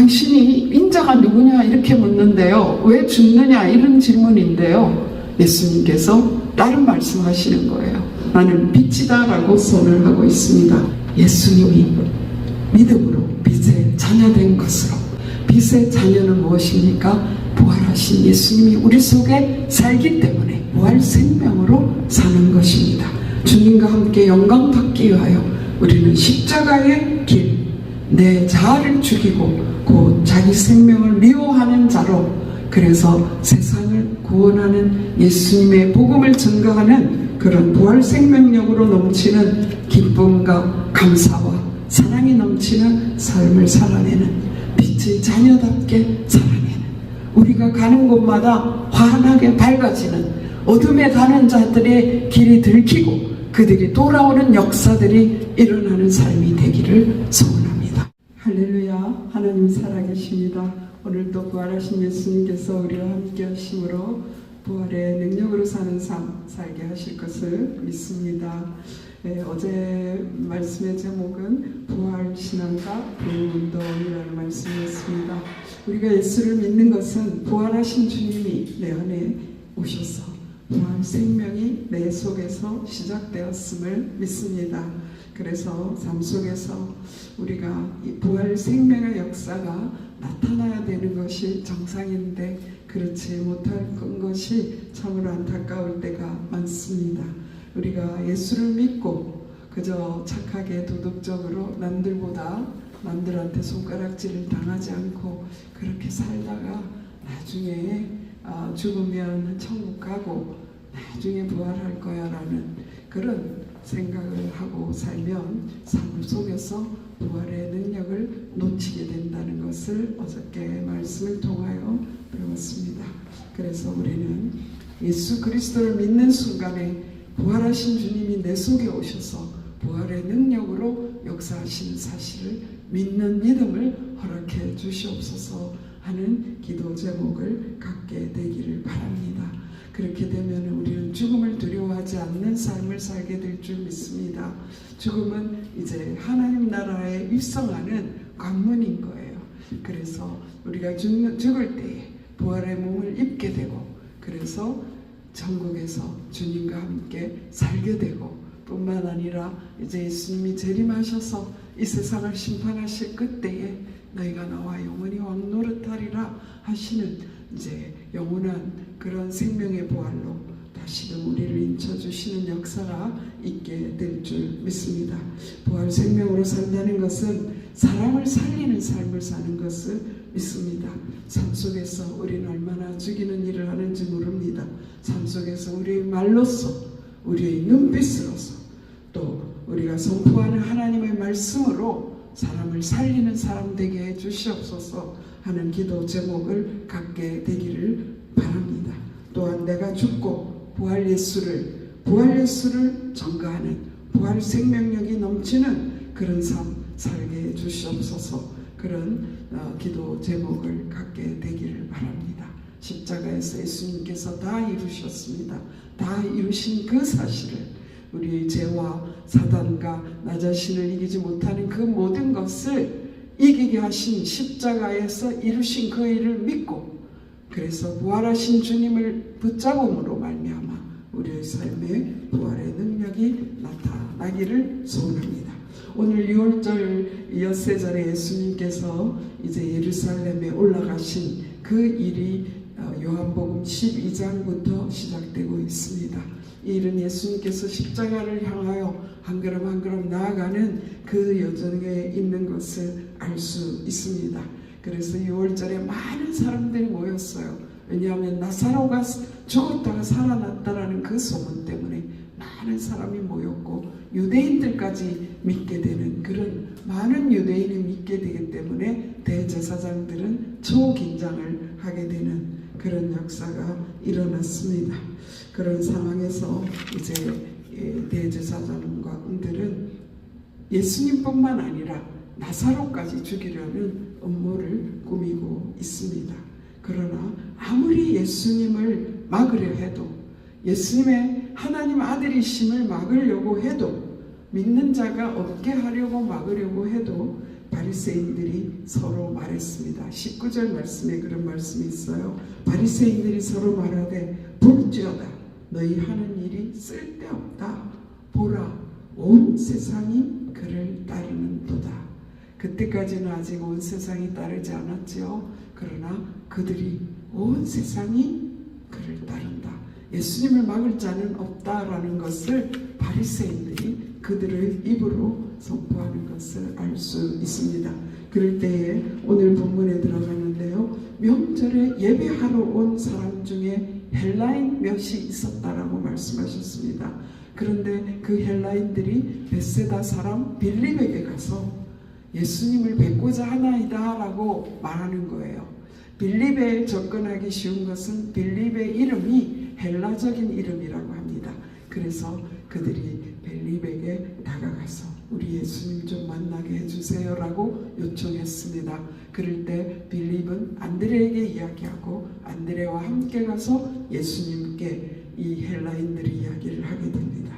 당신이 인자가 누구냐 이렇게 묻는데요. 왜 죽느냐 이런 질문인데요. 예수님께서 다른 말씀하시는 거예요. 나는 빛이다라고 선을 하고 있습니다. 예수님이 믿음으로 빛의 자녀된 것으로 빛의 자녀는 무엇입니까? 부활하신 예수님이 우리 속에 살기 때문에 부활 생명으로 사는 것입니다. 주님과 함께 영광 받기 위하여 우리는 십자가의 길, 내 자아를 죽이고 곧 자기 생명을 미워하는 자로 그래서 세상을 구원하는 예수님의 복음을 증거하는 그런 부활 생명력으로 넘치는 기쁨과 감사와 사랑이 넘치는 삶을 살아내는 빛의 자녀답게 살아내는 우리가 가는 곳마다 환하게 밝아지는 어둠에 가는 자들의 길이 들키고 그들이 돌아오는 역사들이 일어나는 삶이 되기를 소원합니다. 하나님 살아계십니다. 오늘도 부활하신 예수님께서 우리와 함께 하심으로 부활의 능력으로 사는 삶 살게 하실 것을 믿습니다. 예, 어제 말씀의 제목은 부활 신앙과 부운동이라는 말씀이었습니다. 우리가 예수를 믿는 것은 부활하신 주님이 내 안에 오셔서 부활 생명이 내 속에서 시작되었음을 믿습니다. 그래서 삶 속에서 우리가 이 부활 생명의 역사가 나타나야 되는 것이 정상인데 그렇지 못할 것이 참으로 안타까울 때가 많습니다. 우리가 예수를 믿고 그저 착하게 도덕적으로 남들보다 남들한테 손가락질을 당하지 않고 그렇게 살다가 나중에 아, 죽으면 천국 가고 나중에 부활할 거야 라는 그런 생각을 하고 살면 삶 속에서 부활의 능력을 놓치게 된다는 것을 어저께 말씀을 통하여 배웠습니다. 그래서 우리는 예수 그리스도를 믿는 순간에 부활하신 주님이 내 속에 오셔서 부활의 능력으로 역사하시는 사실을 믿는 믿음을 허락해 주시옵소서 하는 기도 제목을 갖게 되기를 바랍니다. 그렇게 되면 우리는 죽음을 두려워하지 않는 삶을 살게 될 줄 믿습니다. 죽음은 이제 하나님 나라에 입성하는 관문인 거예요. 그래서 우리가 죽는, 죽을 때에 부활의 몸을 입게 되고 그래서 천국에서 주님과 함께 살게 되고 뿐만 아니라 이제 예수님이 재림하셔서 이 세상을 심판하실 그때에 너희가 나와 영원히 왕 노릇하리라 하시는 이제 영원한 그런 생명의 부활로 다시금 우리를 인쳐주시는 역사가 있게 될 줄 믿습니다. 부활 생명으로 산다는 것은 사람을 살리는 삶을 사는 것을 믿습니다. 삶 속에서 우리는 얼마나 죽이는 일을 하는지 모릅니다. 삶 속에서 우리의 말로서, 우리의 눈빛으로서, 또 우리가 선포하는 하나님의 말씀으로 사람을 살리는 사람 되게 해 주시옵소서 하는 기도 제목을 갖게 되기를 바랍니다. 또한 내가 죽고 부활 예수를 부활 예수를 전가하는 부활 생명력이 넘치는 그런 삶 살게 해 주시옵소서 그런 어, 기도 제목을 갖게 되기를 바랍니다. 십자가에서 예수님께서 다 이루셨습니다. 다 이루신 그 사실을 우리의 죄와 사단과 나 자신을 이기지 못하는 그 모든 것을 이기게 하신 십자가에서 이루신 그 일을 믿고 그래서 부활하신 주님을 붙잡음으로 말미암아 우리의 삶에 부활의 능력이 나타나기를 소원합니다. 오늘 6월절 엿새 절에 예수님께서 이제 예루살렘에 올라가신 그 일이 어, 요한복음 12장부터 시작되고 있습니다. 이 일은 예수님께서 십자가를 향하여 한 걸음 한 걸음 나아가는 그 여정에 있는 것을 알 수 있습니다. 그래서 6월절에 많은 사람들이 모였어요. 왜냐하면 나사로가 죽었다가 살아났다라는 그 소문 때문에 많은 사람이 모였고 유대인들까지 믿게 되는 그런 많은 유대인이 믿게 되기 때문에 대제사장들은 초긴장을 하게 되는 그런 역사가 일어났습니다. 그런 상황에서 이제 예, 대제사장들은 예수님뿐만 아니라 나사로까지 죽이려는 음모를 꾸미고 있습니다. 그러나 아무리 예수님을 막으려 해도 예수님의 하나님 아들이심을 막으려고 해도 믿는 자가 없게 하려고 막으려고 해도 바리새인들이 서로 말했습니다. 19절 말씀에 그런 말씀이 있어요. 바리새인들이 서로 말하되 볼지어다 너희 하는 일이 쓸데없다. 보라 온 세상이 그를 따르는도다. 그때까지는 아직 온 세상이 따르지 않았지요. 그러나 그들이 온 세상이 그를 따른다. 예수님을 막을 자는 없다라는 것을 바리새인들이 그들의 입으로 선포하는 것을 알 수 있습니다. 그럴 때에 오늘 본문에 들어가는데요. 명절에 예배하러 온 사람 중에 헬라인 몇이 있었다라고 말씀하셨습니다. 그런데 그 헬라인들이 베세다 사람 빌립에게 가서 예수님을 뵙고자 하나이다 라고 말하는 거예요. 빌립에 접근하기 쉬운 것은 빌립의 이름이 헬라적인 이름이라고 합니다. 그래서 그들이 빌립에게 다가가서 우리 예수님 좀 만나게 해주세요 라고 요청했습니다. 그럴 때 빌립은 안드레에게 이야기하고 안드레와 함께 가서 예수님께 이 헬라인들의 이야기를 하게 됩니다.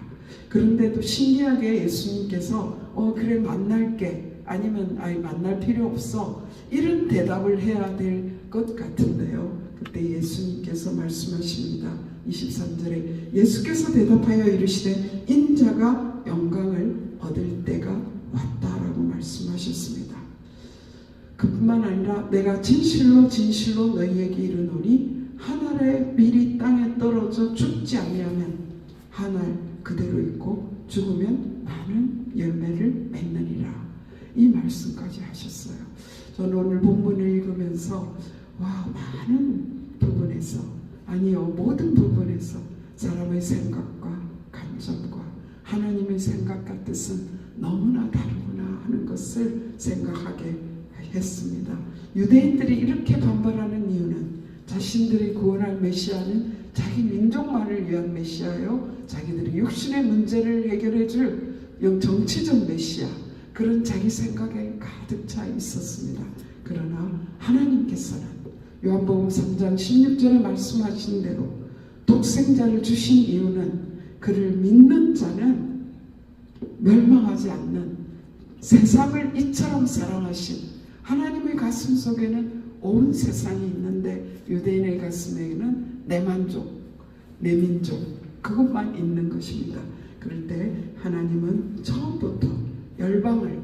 그런데도 신기하게 예수님께서 어 그래 만날게 아니면 아이 만날 필요 없어 이런 대답을 해야 될 것 같은데요. 그때 예수님께서 말씀하십니다. 23절에 예수께서 대답하여 이르시되 인자가 영광을 얻을 때가 왔다라고 말씀하셨습니다. 그뿐만 아니라 내가 진실로 진실로 너희에게 이르노니 한 알에 밀이 땅에 떨어져 죽지 아니하면 한알 그대로 있고 죽으면 많은 열매를 맺느니라 이 말씀까지 하셨어요. 저는 오늘 본문을 읽으면서 와 많은 부분에서 아니요 모든 부분에서 사람의 생각과 감정과 하나님의 생각과 뜻은 너무나 다르구나 하는 것을 생각하게 했습니다. 유대인들이 이렇게 반발하는 이유는 자신들이 구원할 메시아는 자기 민족만을 위한 메시아요. 자기들이 육신의 문제를 해결해 줄 정치적 메시아 그런 자기 생각에 가득 차 있었습니다. 그러나 하나님께서는 요한복음 3장 16절에 말씀하신 대로 독생자를 주신 이유는 그를 믿는 자는 멸망하지 않는 세상을 이처럼 사랑하신 하나님의 가슴 속에는 온 세상이 있는데 유대인의 가슴에는 내 만족, 내 민족 그것만 있는 것입니다. 그럴 때 하나님은 처음부터 열방을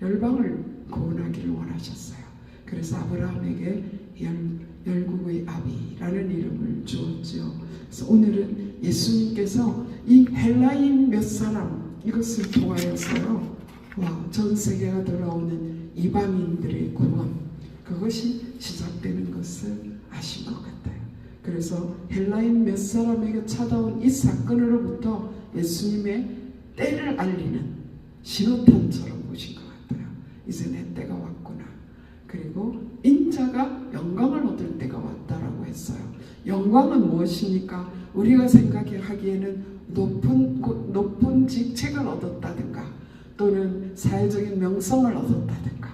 열방을 구원하기를 원하셨어요. 그래서 아브라함에게 열, 열국의 아비라는 이름을 주었지요. 그래서 오늘은 예수님께서 이 헬라인 몇 사람 이것을 통하여서요. 와, 전 세계가 돌아오는 이방인들의 구원 그것이 시작되는 것을 아신 것 같아요. 그래서 헬라인 몇 사람에게 찾아온 이 사건으로부터 예수님의 때를 알리는 신호탄처럼 보신 것 같아요. 이제 내 때가 왔구나. 그리고 인자가 영광을 얻을 때가 왔다라고 했어요. 영광은 무엇입니까? 우리가 생각하기에는 높은 높은 직책을 얻었다든가 또는 사회적인 명성을 얻었다든가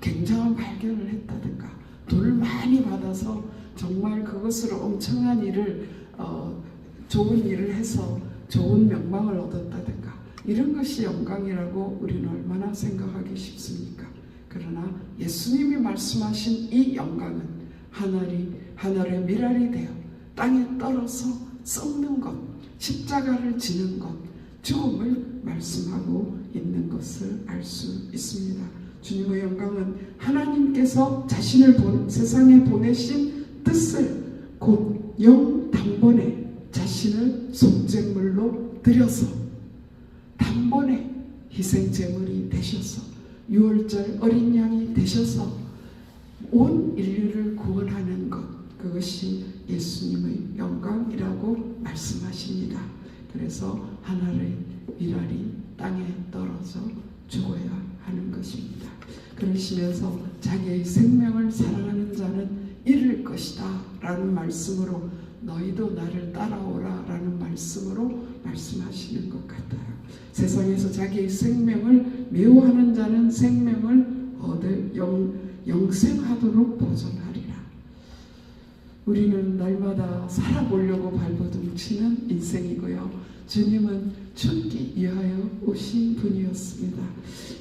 굉장한 발견을 했다든가 돈을 많이 받아서 정말 그것으로 엄청난 일을 어, 좋은 일을 해서 좋은 명망을 얻었다든가 이런 것이 영광이라고 우리는 얼마나 생각하기 쉽습니까? 그러나 예수님이 말씀하신 이 영광은 하늘이 하늘의 미랄이 되어 땅에 떨어서 썩는 것, 십자가를 지는 것, 죽음을 말씀하고 있는 것을 알 수 있습니다. 주님의 영광은 하나님께서 자신을 본, 세상에 보내신 뜻을 곧 영 단번에 자신을 속죄물로 드려서 희생 제물이 되셔서 유월절 어린 양이 되셔서 온 인류를 구원하는 것 그것이 예수님의 영광이라고 말씀하십니다. 그래서 하늘의 미랄이 땅에 떨어져 죽어야 하는 것입니다. 그러시면서 자기의 생명을 사랑하는 자는 잃을 것이다 라는 말씀으로 너희도 나를 따라오라 라는 말씀으로 말씀하시는 것 같아요. 세상에서 자기의 생명을 미워하는 자는 생명을 얻을 영, 영생하도록 보존하리라. 우리는 날마다 살아보려고 발버둥치는 인생이고요. 주님은 죽기 위하여 오신 분이었습니다.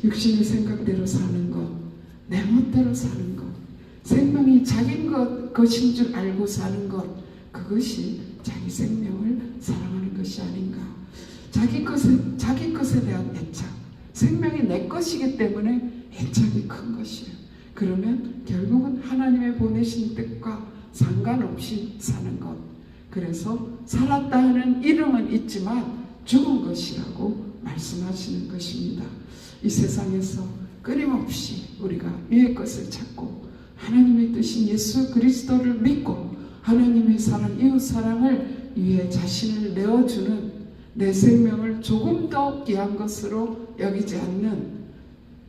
육신의 생각대로 사는 것, 내 멋대로 사는 것, 생명이 자기 것, 것인 줄 알고 사는 것, 그것이 자기 생명을 사랑하는 것이 아닌가. 자기 것에, 자기 것에 대한 애착. 생명이 내 것이기 때문에 애착이 큰 것이에요. 그러면 결국은 하나님의 보내신 뜻과 상관없이 사는 것. 그래서 살았다 하는 이름은 있지만 죽은 것이라고 말씀하시는 것입니다. 이 세상에서 끊임없이 우리가 위의 것을 찾고 하나님의 뜻인 예수 그리스도를 믿고 하나님의 사랑, 이웃 사랑을 위해 자신을 내어주는 내 생명을 조금 더 귀한 것으로 여기지 않는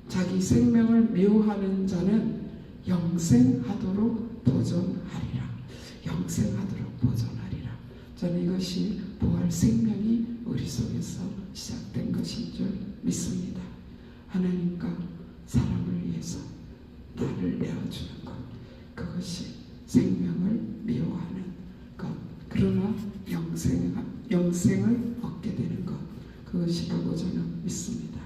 자기 생명을 미워하는 자는 영생하도록 보존하리라. 영생하도록 보존하리라. 저는 이것이 부활 생명이 우리 속에서 시작된 것인 줄 믿습니다. 하나님과 사람을 위해서 나를 내어주는 것. 그것이 생명을 미워하는 것. 그러나 영생, 영생을 얻게 되는 것. 그것이라고 저는 믿습니다.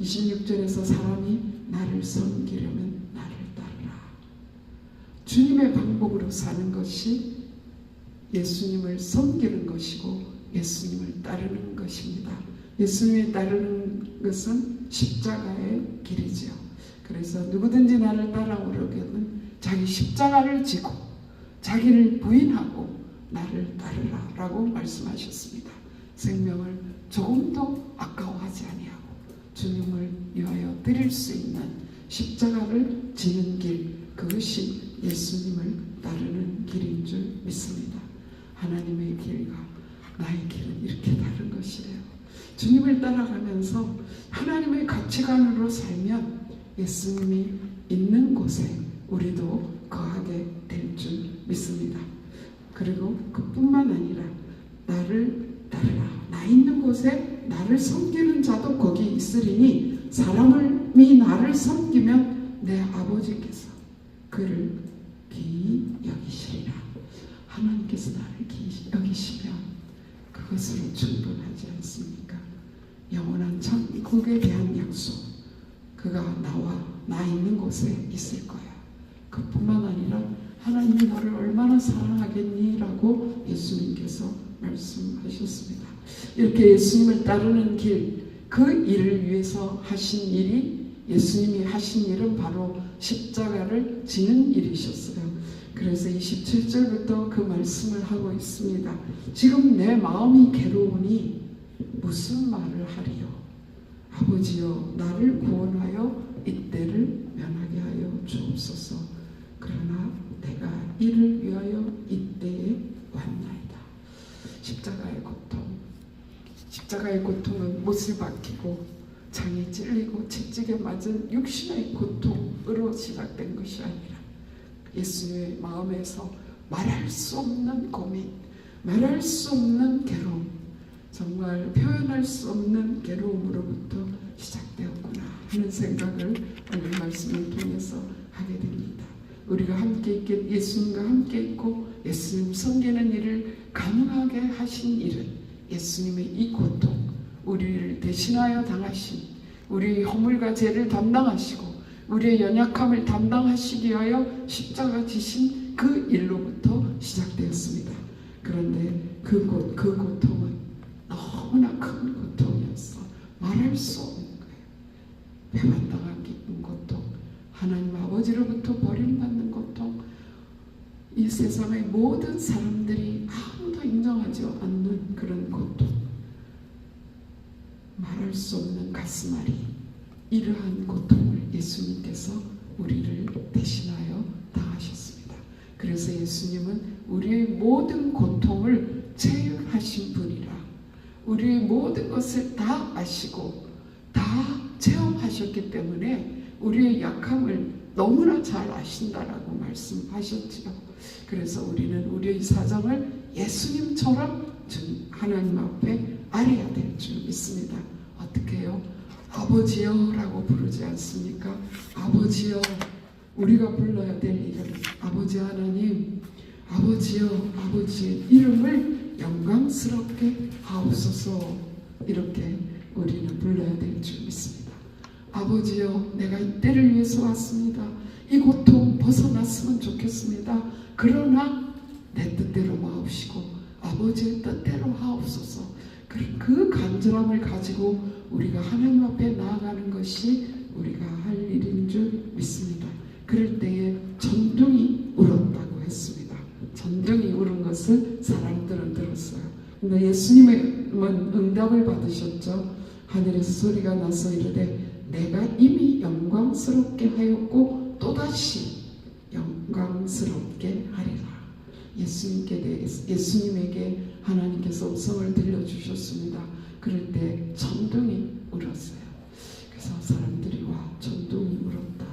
26절에서 사람이 나를 섬기려면 나를 따르라. 주님의 방법으로 사는 것이 예수님을 섬기는 것이고 예수님을 따르는 것입니다. 예수님을 따르는 것은 십자가의 길이지요. 그래서 누구든지 나를 따라오려면 자기 십자가를 지고 자기를 부인하고 나를 따르라 라고 말씀하셨습니다. 생명을 조금도 아까워하지 아니하고 주님을 위하여 드릴 수 있는 십자가를 지는 길 그것이 예수님을 따르는 길인 줄 믿습니다. 하나님의 길과 나의 길은 이렇게 다른 것이에요. 주님을 따라가면서 하나님의 가치관으로 살면 예수님이 있는 곳에 우리도 거하게 될 줄 믿습니다. 그리고 그뿐만 아니라 나를 따르라. 나 있는 곳에 나를 섬기는 자도 거기 있으리니 사람이 나를 섬기면 내 아버지께서 그를 기이 여기시리라. 하나님께서 나를 기이 여기시면 그것으로 충분하지 않습니까? 영원한 천국에 대한 약속, 그가 나와 나 있는 곳에 있을 거야. 그뿐만 아니라 하나님이 너를 얼마나 사랑하겠니라고 예수님께서 말씀하셨습니다. 이렇게 예수님을 따르는 길, 그 일을 위해서 하신 일이 예수님이 하신 일은 바로 십자가를 지는 일이셨어요. 그래서 27절부터 그 말씀을 하고 있습니다. 지금 내 마음이 괴로우니 무슨 말을 하리요? 아버지여 나를 구원하여 이때를 면하게 하여 주옵소서. 그러나 내가 이를 위하여 이때에 왔나이다. 십자가의 고통. 십자가의 고통은 못을 박히고 장에 찔리고 채찍에 맞은 육신의 고통으로 시작된 것이 아니라 예수님의 마음에서 말할 수 없는 고민, 말할 수 없는 괴로움, 정말 표현할 수 없는 괴로움으로부터 시작되었구나 하는 생각을 오늘 말씀을 통해서 하게 됩니다. 우리가 함께 있게 예수님과 함께 있고 예수님 섬기는 일을 가능하게 하신 일은 예수님의 이 고통, 우리를 대신하여 당하신 우리의 허물과 죄를 담당하시고 우리의 연약함을 담당하시기 위하여 십자가 지신 그 일로부터 시작되었습니다. 그런데 그, 고, 그 고통은 너무나 큰 고통이었어. 말할 수 없는 거예요. 배반당한 기쁜 고통, 하나님 아버지로부터 고통, 이 세상의 모든 사람들이 아무도 인정하지 않는 그런 고통, 말할 수 없는 가슴 앓이, 이러한 고통을 예수님께서 우리를 대신하여 당하셨습니다. 그래서 예수님은 우리의 모든 고통을 체육하신 분이라 우리의 모든 것을 다 아시고 다 체험하셨기 때문에 우리의 약함을 너무나 잘 아신다라고 말씀하셨지요. 그래서 우리는 우리의 사정을 예수님처럼 하나님 앞에 아뢰야 될 줄 믿습니다. 어떻게 해요? 아버지여라고 부르지 않습니까? 아버지여 우리가 불러야 될 이름 아버지 하나님 아버지여 아버지의 이름을 영광스럽게 하옵소서 이렇게 우리는 불러야 될 줄 믿습니다. 아버지여 내가 이 때를 위해서 왔습니다. 이 고통 벗어났으면 좋겠습니다. 그러나 내 뜻대로 마옵시고 아버지의 뜻대로 하옵소서 그- 그 간절함을 가지고 우리가 하나님 앞에 나아가는 것이 우리가 할 일인 줄 믿습니다. 그럴 때에 전둥이 울었다고 했습니다. 전둥이 울은 것을 사람들은 들었어요. 근데 예수님은 응답을 받으셨죠. 하늘에서 소리가 나서 이르되 내가 이미 영광스럽게 하였고 또다시 영광스럽게 하리라. 예수님께 예수님에게 하나님께서 음성을 들려주셨습니다. 그럴 때 전둥이 울었어요. 그래서 사람들이 와 전둥이 울었다.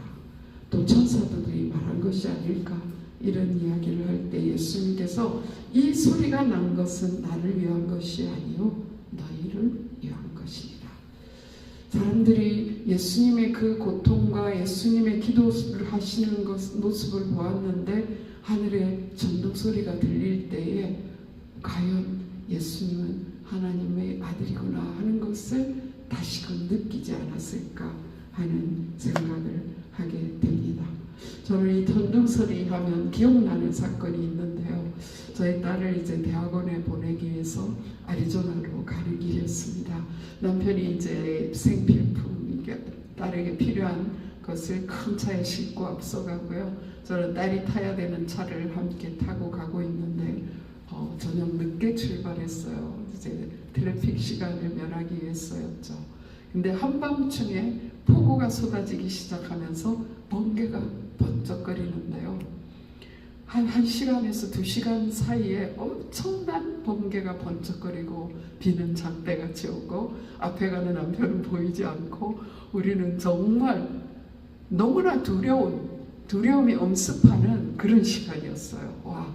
또 천사들이 말한 것이 아닐까 이런 이야기를 할 때 예수님께서 이 소리가 난 것은 나를 위한 것이 아니요 너희를 위한 것이니라. 사람들이 예수님의 그 고통과 예수님의 기도를 하시는 것, 모습을 보았는데 하늘에 전동 소리가 들릴 때에 과연 예수님은 하나님의 아들이구나 하는 것을 다시금 느끼지 않았을까 하는 생각을 하게 됩니다. 저는 이 전등 소리 하면 기억나는 사건이 있는데요. 저희 딸을 이제 대학원에 보내기 위해서 아리조나로 가는 길이었습니다. 남편이 이제 생필품, 딸에게 필요한 것을 큰 차에 싣고 앞서가고요. 저는 딸이 타야 되는 차를 함께 타고 가고 있는데 어, 저녁 늦게 출발했어요. 이제 트래픽 시간을 면하기 위해서였죠. 근데 한밤중에 폭우가 쏟아지기 시작하면서 번개가 번쩍거리는데요. 한 1시간에서 2시간 사이에 엄청난 번개가 번쩍거리고 비는 장대같이 오고 앞에 가는 남편은 보이지 않고 우리는 정말 너무나 두려운 두려움이 엄습하는 그런 시간이었어요. 와,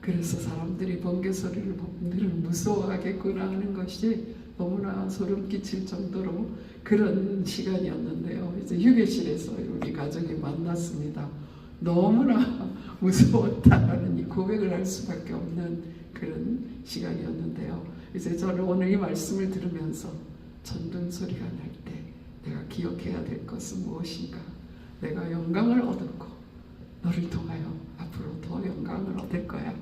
그래서 사람들이 번개 소리를 늘 무서워하겠구나 하는 것이 너무나 소름 끼칠 정도로 그런 시간이었는데요. 이제 휴게실에서 우리 가족이 만났습니다. 너무나 무서웠다라는 이 고백을 할 수밖에 없는 그런 시간이었는데요. 이제 저는 오늘 이 말씀을 들으면서 전등 소리가 날 때 내가 기억해야 될 것은 무엇인가? 내가 영광을 얻었고 너를 통하여 앞으로 더 영광을 얻을 거야.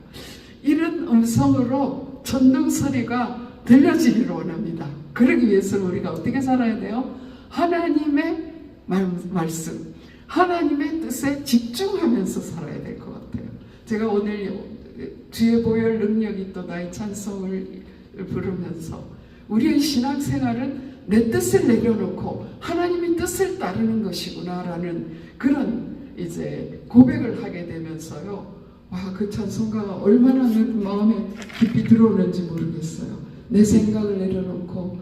이런 음성으로 전등 소리가 들려지기를 원합니다. 그러기 위해서는 우리가 어떻게 살아야 돼요? 하나님의 말, 말씀, 하나님의 뜻에 집중하면서 살아야 될 것 같아요. 제가 오늘 주의 보혈 능력이 또 나의 찬송을 부르면서 우리의 신앙생활은 내 뜻을 내려놓고 하나님의 뜻을 따르는 것이구나라는 그런 이제 고백을 하게 되면서요. 와, 그 찬송가가 얼마나 내 마음에 깊이 들어오는지 모르겠어요. 내 생각을 내려놓고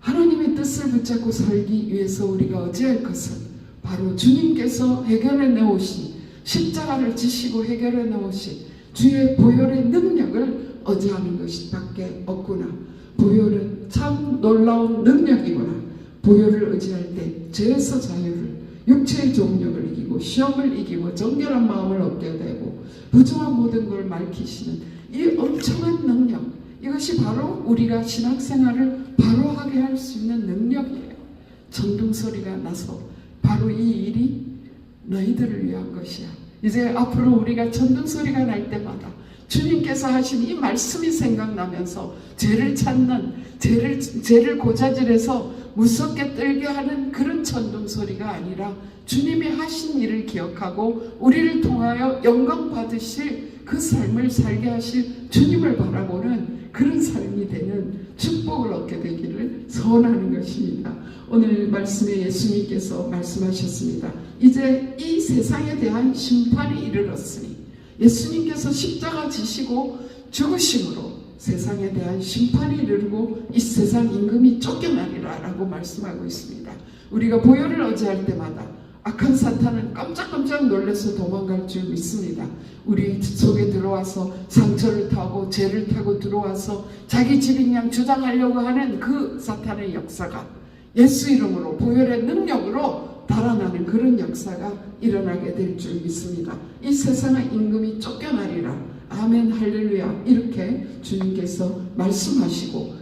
하나님의 뜻을 붙잡고 살기 위해서 우리가 어찌할 것은 바로 주님께서 해결해 놓으신 십자가를 지시고 해결해 놓으신 주의 보혈의 능력을 어지하는 것밖에 없구나. 보혈은 참 놀라운 능력이구나. 보혈을 의지할 때 죄에서 자유를 육체의 종력을 이기고 시험을 이기고 정결한 마음을 얻게 되고 부정한 모든 걸 밝히시는 이 엄청난 능력 이것이 바로 우리가 신앙생활을 바로 하게 할 수 있는 능력이에요. 전등 소리가 나서 바로 이 일이 너희들을 위한 것이야. 이제 앞으로 우리가 전등 소리가 날 때마다 주님께서 하신 이 말씀이 생각나면서 죄를 찾는 죄를 죄를 고자질해서 무섭게 떨게 하는 그런 천둥 소리가 아니라 주님이 하신 일을 기억하고 우리를 통하여 영광 받으실 그 삶을 살게 하실 주님을 바라보는 그런 삶이 되는 축복을 얻게 되기를 소원하는 것입니다. 오늘 말씀에 예수님께서 말씀하셨습니다. 이제 이 세상에 대한 심판이 이르렀으니 예수님께서 십자가 지시고 죽으심으로 세상에 대한 심판이 이르고 이 세상 임금이 쫓겨나리라 라고 말씀하고 있습니다. 우리가 보혈을 어지할 때마다 악한 사탄은 깜짝깜짝 놀라서 도망갈 줄 믿습니다. 우리 속에 들어와서 상처를 타고 죄를 타고 들어와서 자기 집인 양 주장하려고 하는 그 사탄의 역사가 예수 이름으로 보혈의 능력으로 달아나는 그런 역사가 일어나게 될 줄 믿습니다. 이 세상의 임금이 쫓겨나리라 아멘 할렐루야 이렇게 주님께서 말씀하시고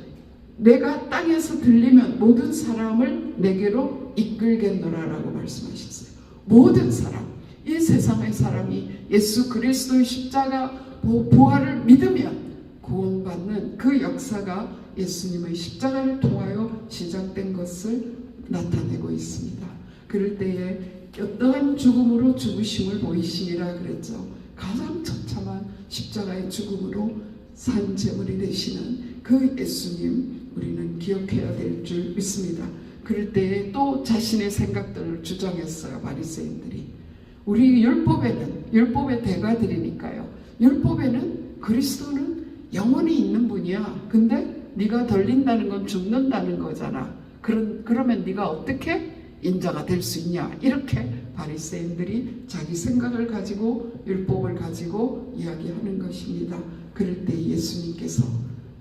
내가 땅에서 들리면 모든 사람을 내게로 이끌겠노라라고 말씀하셨어요. 모든 사람, 이 세상의 사람이 예수 그리스도의 십자가 보- 부활을 믿으면 구원받는 그 역사가 예수님의 십자가를 통하여 시작된 것을 나타내고 있습니다. 그럴 때에 어떠한 죽음으로 죽으심을 보이시니라 그랬죠. 가장 처참한 십자가의 죽음으로 산 제물이 되시는 그 예수님 우리는 기억해야 될 줄 믿습니다. 그럴 때에 또 자신의 생각들을 주장했어요. 바리새인들이. 우리 율법에는 율법의 대가들이니까요. 율법에는 그리스도는 영원히 있는 분이야. 근데 네가 덜린다는 건 죽는다는 거잖아. 그런 그러면 네가 어떻게 인자가 될 수 있냐? 이렇게 바리새인들이 자기 생각을 가지고 율법을 가지고 이야기하는 것입니다. 그럴 때 예수님께서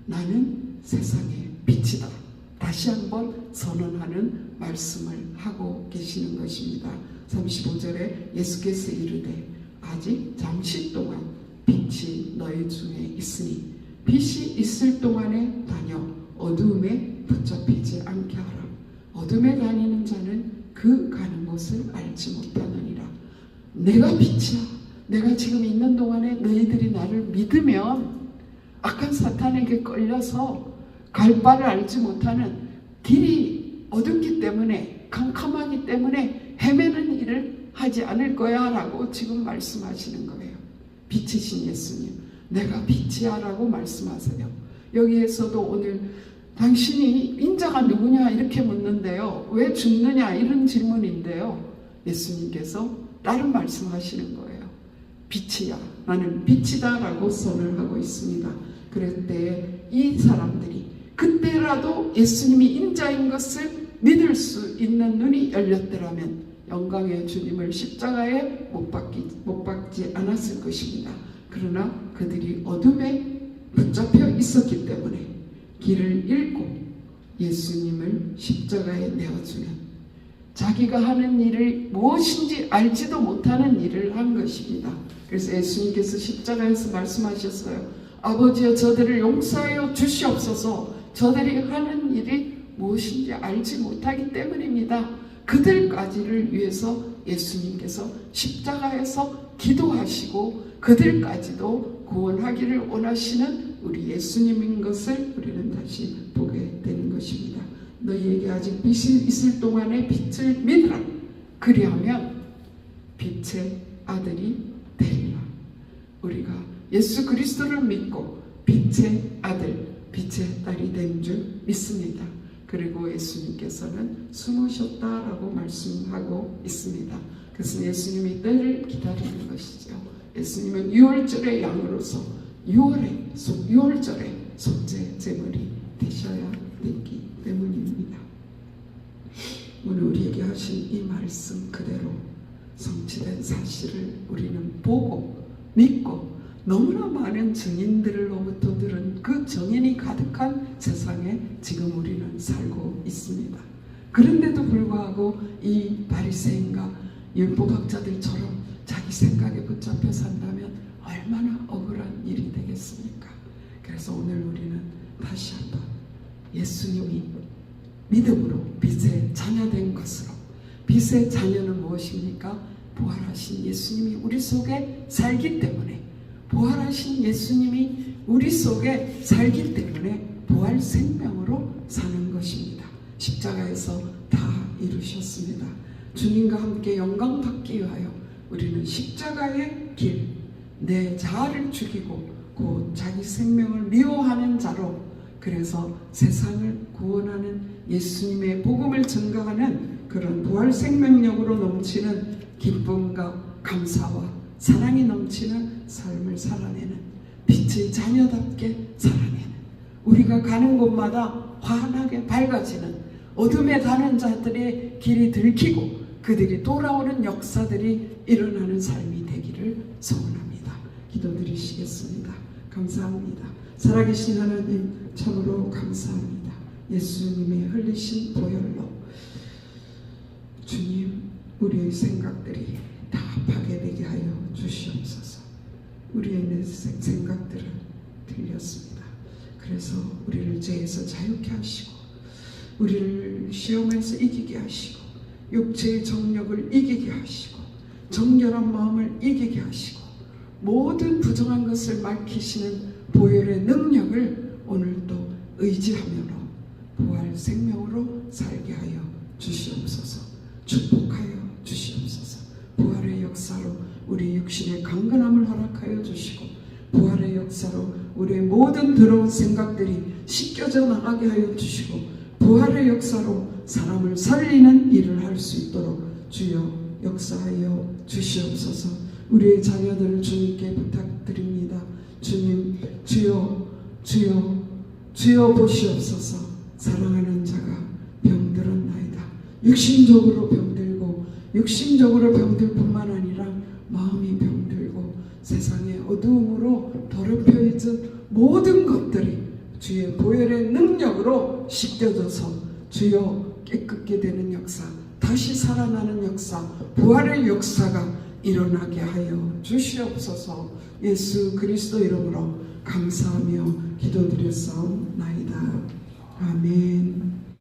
나는 세상의 빛이다. 다시 한번 선언하는 말씀을 하고 계시는 것입니다. 35절에 예수께서 이르되 아직 잠시 동안 빛이 너희 중에 있으니 빛이 있을 동안에 다녀 어두움에 붙잡히지 않게 하라. 어둠에 다니는 자는 그 가는 곳을 알지 못하느니라. 내가 빛이야. 내가 지금 있는 동안에 너희들이 나를 믿으면 악한 사탄에게 끌려서 갈 바를 알지 못하는 길이 어둡기 때문에 캄캄하기 때문에 헤매는 일을 하지 않을 거야 라고 지금 말씀하시는 거예요. 빛이신 예수님. 내가 빛이야 라고 말씀하세요. 여기에서도 오늘 당신이 인자가 누구냐 이렇게 묻는데요. 왜 죽느냐 이런 질문인데요. 예수님께서 다른 말씀하시는 거예요. 빛이야. 나는 빛이다 라고 선을 하고 있습니다. 그럴 때 이 사람들이 그때라도 예수님이 인자인 것을 믿을 수 있는 눈이 열렸더라면 영광의 주님을 십자가에 못 박기, 못 박지 않았을 것입니다. 그러나 그들이 어둠에 붙잡혀 있었기 때문에 길을 잃고 예수님을 십자가에 내어주면 자기가 하는 일을 무엇인지 알지도 못하는 일을 한 것입니다. 그래서 예수님께서 십자가에서 말씀하셨어요. 아버지여 저들을 용서하여 주시옵소서 저들이 하는 일이 무엇인지 알지 못하기 때문입니다. 그들까지를 위해서 예수님께서 십자가에서 기도하시고 그들까지도 구원하기를 원하시는 우리 예수님인 것을 우리는 다시 보게 되는 것입니다. 너희에게 아직 빛이 있을 동안에 빛을 믿으라. 그리하면 빛의 아들이 되리라. 우리가 예수 그리스도를 믿고 빛의 아들, 빛의 딸이 된 줄 믿습니다. 그리고 예수님께서는 숨으셨다라고 말씀하고 있습니다. 그래서 예수님이 때를 기다리는 것이죠. 예수님은 6월절의 양으로서 6월에, 6월절에 속죄 제물이 되셔야 되기 때문입니다. 오늘 우리에게 하신 이 말씀 그대로 성취된 사실을 우리는 보고 믿고 너무나 많은 증인들로부터 들은 그 증인이 가득한 세상에 지금 우리는 살고 있습니다. 그런데도 불구하고 이 바리새인과 율법학자들처럼 자기 생각에 붙잡혀 산다면 얼마나 억울한 일이 되겠습니까? 그래서 오늘 우리는 다시 한번 예수님이 믿음으로 빛의 자녀된 것으로 빛의 자녀는 무엇입니까? 부활하신 예수님이 우리 속에 살기 때문에 부활하신 예수님이 우리 속에 살기 때문에 부활 생명으로 사는 것입니다. 십자가에서 다 이루셨습니다. 주님과 함께 영광 받기 위하여 우리는 십자가의 길, 내 자아를 죽이고 곧 자기 생명을 미워하는 자로 그래서 세상을 구원하는 예수님의 복음을 증거하는 그런 부활 생명력으로 넘치는 기쁨과 감사와 사랑이 넘치는 삶을 살아내는 빛의 자녀답게 살아내는 우리가 가는 곳마다 환하게 밝아지는 어둠에 가는 자들의 길이 들키고 그들이 돌아오는 역사들이 일어나는 삶이 되기를 소원합니다. 기도드리시겠습니다. 감사합니다. 살아계신 하나님 참으로 감사합니다. 예수님의 흘리신 보혈로 주님 우리의 생각들이 다 파괴되게 하여 주시옵소서. 우리의 내 생- 생각 되었습니다. 그래서 우리를 죄에서 자유케 하시고 우리를 시험에서 이기게 하시고 육체의 정력을 이기게 하시고 정결한 마음을 이기게 하시고 모든 부정한 것을 밝히시는 보혈의 능력을 오늘도 의지하며 부활 생명으로 살게 하여 주시옵소서 축복하여 주시옵소서 부활의 역사로 우리 육신의 강건함을 허락하여 주시고 부활의 역사로 우리의 모든 더러운 생각들이 씻겨져 나가게 하여 주시고 부활의 역사로 사람을 살리는 일을 할 수 있도록 주여 역사하여 주시옵소서. 우리의 자녀들을 주님께 부탁드립니다. 주님 주여 주여 주여 보시옵소서. 사랑하는 자가 병들었나이다. 육신적으로 병들고 육신적으로 병들 뿐만 아니라 마음이 병들고 세상의 어두움으로 더럽혀 있는 모든 것들이 주의 보혈의 능력으로 씻겨져서 주여 깨끗게 되는 역사 다시 살아나는 역사 부활의 역사가 일어나게 하여 주시옵소서. 예수 그리스도 이름으로 감사하며 기도드렸사옵나이다